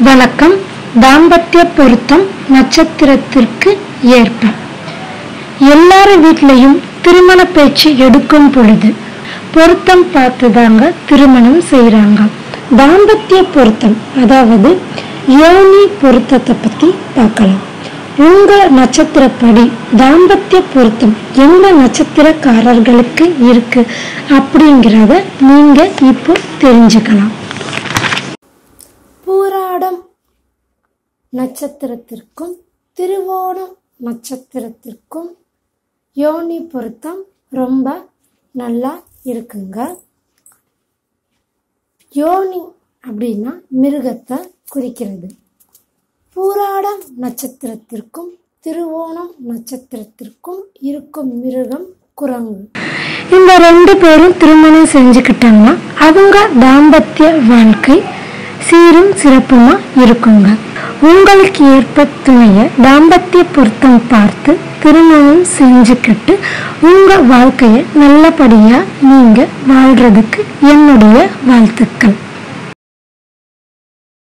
வணக்கம். தாம்பத்திய பொருத்தம் நட்சத்திரத்திற்கு ஏற்ப. எல்லார வீட்லையும் திருமண பேச்சு எடுக்கும் பொழுது பொருத்தம் பார்த்து தாங்க திருமணம் செய்கிறாங்க தாம்பத்திய பொருத்தம் அதாவது யோனி பொருத்தத்தை பத்தி பார்க்கலாம். உங்க நட்சத்திரப்படி தாம்பத்திய பொருத்தம் எந்த நட்சத்திரக்காரர்களுக்கு இருக்கு அப்படிங்கிறத நீங்க இப்போ தெரிஞ்சுக்கலாம் பூராடம் நட்சத்திரத்திற்கும் திருவோணம் நட்சத்திரத்திற்கும் யோனி பொருத்தம் ரொம்ப நல்லா இருக்குங்க. யோனி அப்படின்னா மிருகத்தை குறிக்கிறது. பூராடம் நட்சத்திரத்திற்கும் திருவோணம் நட்சத்திரத்திற்கும் இருக்கும் மிருகம் குரங்கு. இந்த ரெண்டு பேரும் திருமணம் செஞ்சுக்கிட்டாங்கன்னா அவங்க தாம்பத்திய வாழ்க்கை சீரும் சிறப்புமா இருக்குங்க. உங்களுக்கு ஏற்ப துணைய தாம்பத்திய பொருத்தம் பார்த்து திருமணம் செஞ்சுக்கிட்டு உங்க வாழ்க்கைய நல்லபடியா நீங்க வாழ்றதுக்கு என்னுடைய வாழ்த்துக்கள்.